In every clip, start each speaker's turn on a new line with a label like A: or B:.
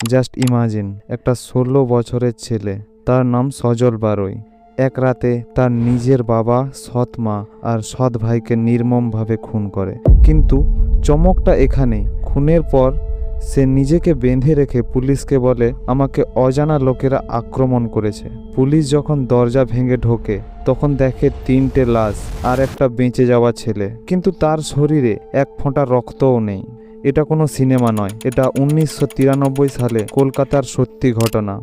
A: Just imagine একটা ষোলো বছরের ছেলে, তার নাম সজল বারই। এক রাতে তার নিজের বাবা সৎ মা আর সৎ ভাইকে নির্মমভাবে খুন করে। কিন্তু চমকটা এখানে খুনের পর সে নিজেকে বেঁধে রেখে পুলিশকে বলে, আমাকে অজানা লোকেরা আক্রমণ করেছে। পুলিশ যখন দরজা ভেঙে ঢোকে, তখন দেখে তিনটে লাশ আর একটা বেঁচে যাওয়া ছেলে। কিন্তু তার শরীরে এক ফোঁটা রক্তও নেই। এটা কোনো সিনেমা নয়। এটা উনিশশো তিরানব্বই সালে কলকাতার সত্যি ঘটনা।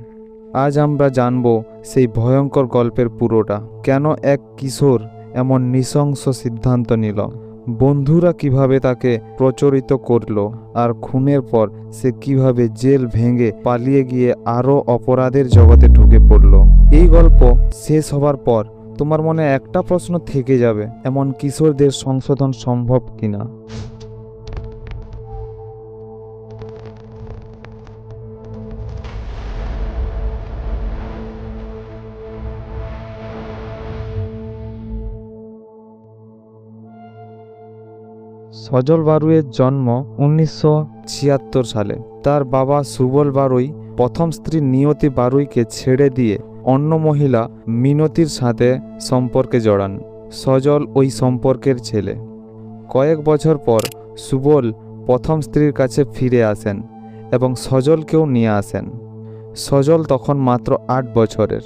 A: আজ আমরা জানব সেই ভয়ঙ্কর গল্পের পুরোটা। কেন এক কিশোর এমন নৃশংস সিদ্ধান্ত নিল? বন্ধুরা কীভাবে তাকে প্রচলিত করল? আর খুনের পর সে কীভাবে জেল ভেঙে পালিয়ে গিয়ে আরও অপরাধের জগতে ঢুকে পড়ল? এই গল্প শেষ হবার পর তোমার মনে একটা প্রশ্ন থেকে যাবে, এমন কিশোরদের সংশোধন সম্ভব কিনা? সজল বারুয়ের জন্ম উনিশশো ছিয়াত্তর সালে। তার বাবা সুবল বারুই প্রথম স্ত্রী নিয়তি বারুইকে ছেড়ে দিয়ে অন্য মহিলা মিনতির সাথে সম্পর্কে জড়ান। সজল ওই সম্পর্কের ছেলে। কয়েক বছর পর সুবল প্রথম স্ত্রীর কাছে ফিরে আসেন এবং সজলকেও নিয়ে আসেন। সজল তখন মাত্র আট বছরের।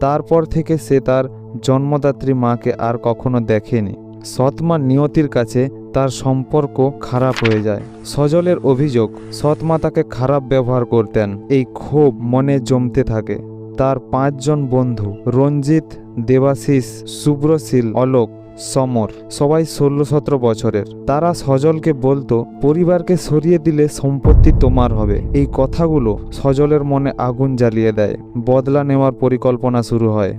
A: তারপর থেকে সে তার জন্মদাত্রী মাকে আর কখনো দেখেনি। সৎমা নিয়তির কাছে তার সম্পর্ক খারাপ হয়ে যায়। সজলের অভিযোগ সৎমা তাকে খারাপ ব্যবহার করতেন, এই ক্ষোভ মনে জমতে থাকে। তার পাঁচজন বন্ধু, রঞ্জিত, দেবাশিস শুভ্রশীল অলোক, সমর, সবাই ষোলো সতেরো বছরের। তারা সজলকে বলতো, পরিবারকে সরিয়ে দিলে সম্পত্তি তোমার হবে। এই কথাগুলো সজলের মনে আগুন জ্বালিয়ে দেয়। বদলা নেওয়ার পরিকল্পনা শুরু হয়।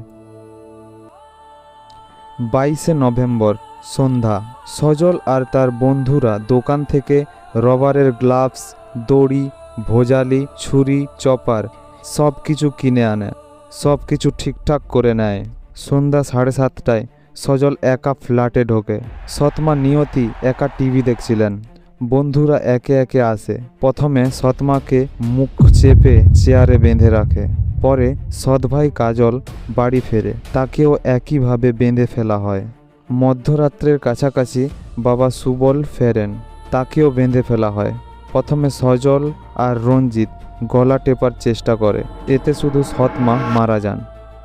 A: বাইশে নভেম্বর সন্ধ্যা। সজল আর তার বন্ধুরা দোকান থেকে রবারের গ্লাভস, দড়ি, ভোজালি, ছুরি, চপার সব কিছু কিনে আনে সব কিছু ঠিকঠাক করে নেয়। সন্ধ্যা সাড়ে সাতটায় সজল একা ফ্ল্যাটে ঢোকে। সৎমা নিয়তি একা টিভি দেখছিলেন। বন্ধুরা একে একে আসে। প্রথমে সৎমাকে মুখ চেপে চেয়ারে বেঁধে রাখে। পরে সৎভাই কাজল বাড়ি ফেরে। তাকেও একইভাবে বেঁধে ফেলা হয়। মধ্যরাত্রের কাছাকাছি বাবা সুবল ফেরেন। তাকেও বেঁধে ফেলা হয়। প্রথমে সজল আর রঞ্জিত গলা টেপার চেষ্টা করে। এতে শুধু সৎমা মারা যান।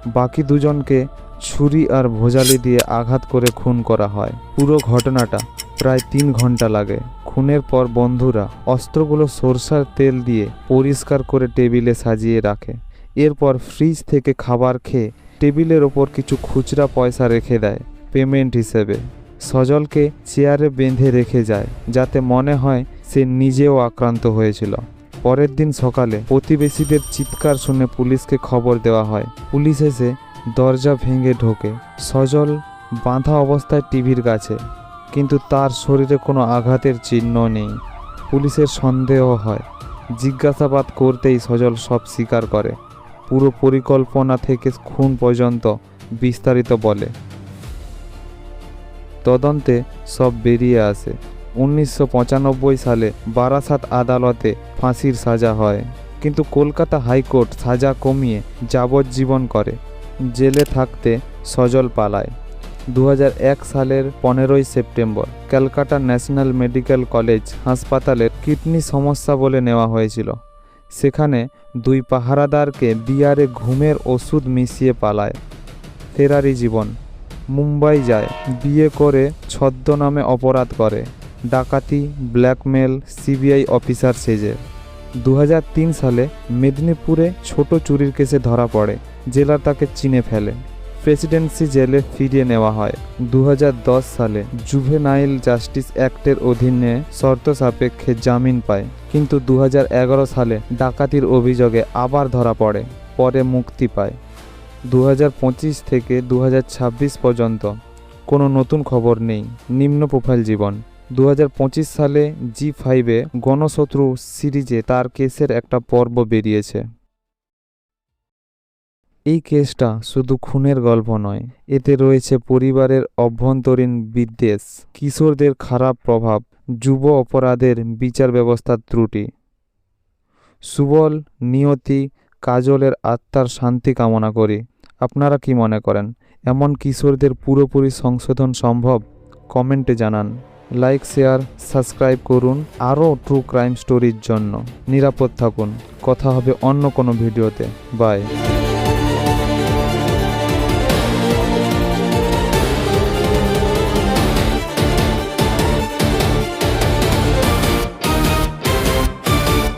A: বাকি দুজনকে ছুরি আর ভোজালি দিয়ে আঘাত করে খুন করা হয়। পুরো ঘটনাটা প্রায় তিন ঘণ্টা লাগে। খুনের পর বন্ধুরা অস্ত্রগুলো সরষার তেল দিয়ে পরিষ্কার করে টেবিলে সাজিয়ে রাখে। এরপর ফ্রিজ থেকে খাবার খেয়ে টেবিলের ওপর কিছু খুচরা পয়সা রেখে দেয়। পেমেন্ট হিসেবে। সজলকে চেয়ারে বেঁধে রেখে যায়, যাতে মনে হয় সে নিজেও আক্রান্ত হয়েছিল। পরের দিন সকালে প্রতিবেশীদের চিৎকার শুনে পুলিশকে খবর দেওয়া হয়। পুলিশ এসে দরজা ভেঙে ঢোকে। সজল বাঁধা অবস্থায় টিভির কাছে, কিন্তু তার শরীরে কোনো আঘাতের চিহ্ন নেই। পুলিশের সন্দেহ হয়। জিজ্ঞাসাবাদ করতেই সজল সব স্বীকার করে। পুরো পরিকল্পনা থেকে খুন পর্যন্ত বিস্তারিত বলে। তদন্তে সব বেরিয়ে আসে। উনিশশো পঁচানব্বই সালে বারাসাত আদালতে ফাঁসির সাজা হয়। কিন্তু কলকাতা হাইকোর্ট সাজা কমিয়ে যাবজ্জীবন করে। জেলে থাকতে সজল পালায়। দু হাজার এক সালের পনেরোই September Calcutta national medical college হাসপাতালের কিডনি সমস্যা বলে নেওয়া হয়েছিল। সেখানে দুই পাহারাদারকে বিয়ারে ঘুমের ওষুধ মিশিয়ে পালায়। ফেরারি জীবন। মুম্বাই যায়। বিয়ে করে ছদ্মনামে অপরাধ করে। ডাকাতি, ব্ল্যাকমেল, সিবিআই অফিসার সেজে। দু হাজার তিন সালে মেদিনীপুরে ছোট চুরির কেসে ধরা পড়ে। জেলা তাকে চিনে ফেলে। প্রেসিডেন্সি জেলে ফিরিয়ে নেওয়া হয়। দু হাজার দশ সালে জুভেনাইল জাস্টিস অ্যাক্টের অধীনে শর্ত সাপেক্ষে জামিন পায়। কিন্তু দু হাজার এগারো সালে ডাকাতির অভিযোগে আবার ধরা পড়ে। পরে মুক্তি পায়। দু হাজার পঁচিশ থেকে দু হাজার ছাব্বিশ পর্যন্ত। কোনো নতুন খবর নেই। নিম্ন প্রোফাইল জীবন। দু হাজার পঁচিশ সালে জি ফাইভে গণশত্রু সিরিজে তার কেসের একটা পর্ব বেরিয়েছে। এই কেসটা শুধু খুনের গল্প নয়, এতে রয়েছে পরিবারের অভ্যন্তরীণ বিদ্বেষ, কিশোরদের খারাপ প্রভাব, যুব অপরাধের বিচার ব্যবস্থার ত্রুটি। সুবল, নিয়তি, কাজলের আত্মার শান্তি কামনা করি। আপনারা কি মনে করেন? এমন কিশোরদের পুরোপুরি সংশোধন সম্ভব? কমেন্টে জানান। লাইক, শেয়ার, সাবস্ক্রাইব করুন আরও ট্রু ক্রাইম স্টোরির জন্য। নিরাপদ থাকুন। কথা হবে অন্য কোনো ভিডিওতে। বাই